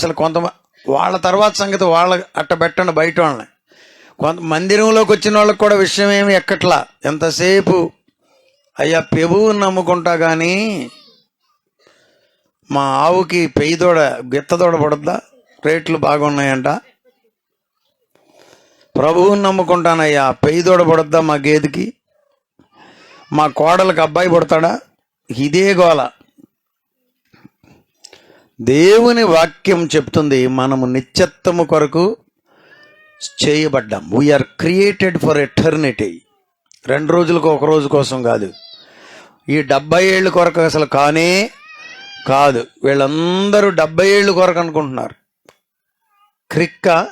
అసలు కొంత వాళ్ళ తర్వాత సంగతి వాళ్ళ అట్ట పెట్టండి బయట వాళ్ళని. కొంత మందిరంలోకి వచ్చిన వాళ్ళకి కూడా విషయం ఏమి ఎక్కట్లా? ఎంతసేపు? అయ్యా పెబువుని నమ్ముకుంటా కానీ మా ఆవుకి పెయ్యి గిత్తదోడ గిత్త దూడ రేట్లు బాగున్నాయంట. ప్రభువుని నమ్ముకుంటానయ్యా పెయ్యి దూడ మా గేదెకి? మా కోడలకు అబ్బాయి పుడతాడా? ఇదే గోల. దేవుని వాక్యం చెప్తుంది మనము నిత్యత్వము కొరకు చేయబడ్డాం. We are created for eternity రెండు రోజులకు ఒక రోజు కోసం కాదు. ఈ డెబ్బై ఏళ్ళ కొరకు అసలు కానే కాదు. వీళ్ళందరూ డెబ్బై ఏళ్ళు కొరకు అనుకుంటున్నారు. క్రిక్క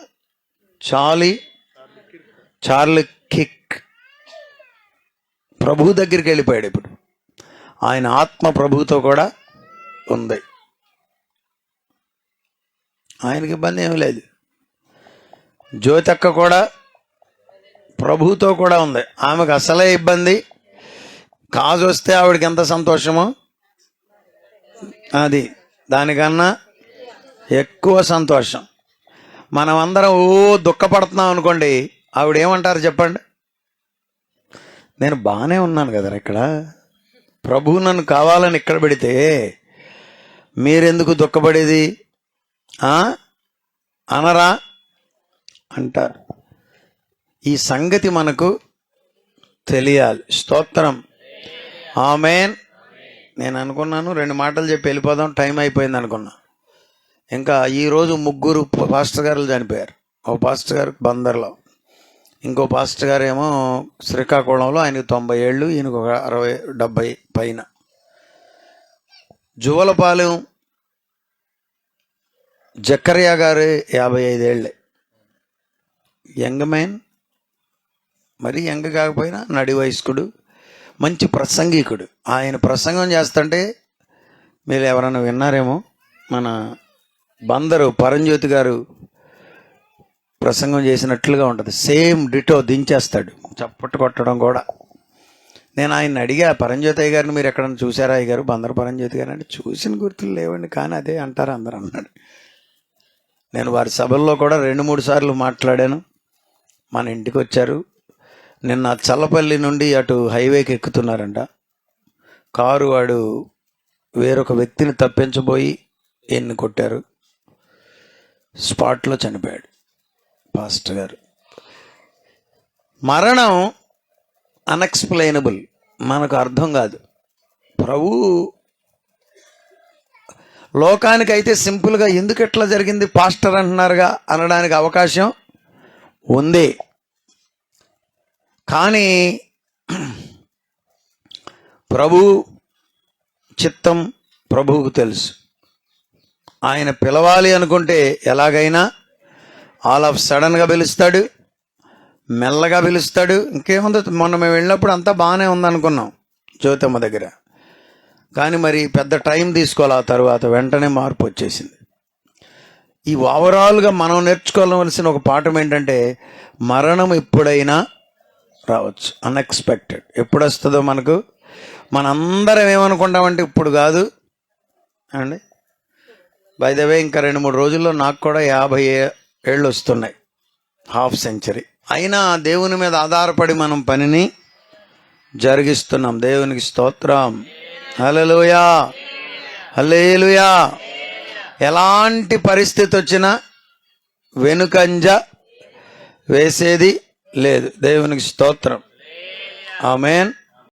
చాలి చార్లి కిక్. ప్రభు దగ్గరికి వెళ్ళిపోయాడు ఇప్పుడు. ఆయన ఆత్మ ప్రభుతో కూడా ఉంది. ఆయనకి ఇబ్బంది ఏమీ లేదు. జ్యోతక్క కూడా ప్రభుతో కూడా ఉంది. ఆమెకు అసలే ఇబ్బంది. కాజు వస్తే ఆవిడకి ఎంత సంతోషమో. అది దానికన్నా ఎక్కువ సంతోషం. మనం అందరం ఓ దుఃఖపడుతున్నాం అనుకోండి ఆవిడ ఏమంటారు చెప్పండి? నేను బాగానే ఉన్నాను కదా ఇక్కడ. ప్రభువు నన్ను కావాలని ఇక్కడ పెడితే మీరెందుకు దుఃఖపడేది? అనరా? అంటారు. ఈ సంగతి మనకు తెలియాలి. స్తోత్రం. ఆమెన్. నేను అనుకున్నాను రెండు మాటలు చెప్పి వెళ్ళిపోదాం టైం అయిపోయింది అనుకున్నా. ఇంకా ఈరోజు ముగ్గురు పాస్టర్ గారు చనిపోయారు. ఒక పాస్టర్ గారు బందర్లో. ఇంకో పాస్టర్ గారు ఏమో శ్రీకాకుళంలో ఆయనకు తొంభై ఏళ్ళు ఈయనకు ఒక అరవై డెబ్బై పైన. జువలపాలెం జక్కరియా గారు యాభై ఐదేళ్ళే. యంగ్ మ్యాన్ మరీ యంగ్ కాకపోయినా నడి వయస్కుడు మంచి ప్రసంగికుడు. ఆయన ప్రసంగం చేస్తుంటే మీరు ఎవరైనా విన్నారేమో మన బందరు పరంజ్యోతి గారు ప్రసంగం చేసినట్లుగా ఉంటుంది. సేమ్ డిటో దించేస్తాడు చప్పట్టు కొట్టడం కూడా. నేను ఆయన అడిగా పరంజ్యోతి అయ్య గారిని మీరు ఎక్కడైనా చూసారా? అయ్య గారు బందరు పరంజ్యోతి గారు అంటే చూసిన గుర్తులు లేవండి కానీ అదే అంటారు అందరు అన్నాడు. నేను వారి సభల్లో కూడా రెండు మూడు సార్లు మాట్లాడాను. మన ఇంటికి వచ్చారు. నిన్న చల్లపల్లి నుండి అటు హైవేకి ఎక్కుతున్నారంట. కారు వాడు వేరొక వ్యక్తిని తప్పించబోయి ఎన్ని కొట్టారు. స్పాట్లో చనిపోయాడు పాస్టర్ గారు. మరణం అన్ఎక్స్ప్లెయినబుల్. మనకు అర్థం కాదు. ప్రభు లోకానికైతే సింపుల్గా ఎందుకు ఎట్లా జరిగింది పాస్టర్ అంటున్నారుగా అనడానికి అవకాశం ఉంది. కానీ ప్రభు చిత్తం ప్రభువుకు తెలుసు. ఆయన పిలవాలి అనుకుంటే ఎలాగైనా ఆల్ ఆఫ్ సడన్గా పిలుస్తాడు మెల్లగా పిలుస్తాడు. ఇంకేముంది? మొన్న మేము వెళ్ళినప్పుడు అంతా బాగానే ఉందనుకున్నాం జ్యోతమ్మ దగ్గర. కానీ మరి పెద్ద టైం తీసుకోవాలి ఆ తర్వాత. వెంటనే మార్పు వచ్చేసింది. ఈ ఓవరాల్గా మనం నేర్చుకోవాల్సిన ఒక పాఠం ఏంటంటే మరణం ఎప్పుడైనా రావచ్చు. అన్ఎక్స్పెక్టెడ్ ఎప్పుడు వస్తుందో మనకు. మనందరం ఏమనుకుంటామంటే ఇప్పుడు కాదు. అండి బై ద వే ఇంకా రెండు మూడు రోజుల్లో నాకు కూడా యాభై ఏళ్ళు వస్తున్నాయి హాఫ్ సెంచరీ అయినా దేవుని మీద ఆధారపడి మనం పనిని జరిగిస్తున్నాం. దేవునికి స్తోత్రం. హల్లెలూయా. హల్లేలుయా. ఎలాంటి పరిస్థితి వచ్చినా వెనుకంజ వేసేది లేదు. దేవునికి స్తోత్రం. ఆమెన్.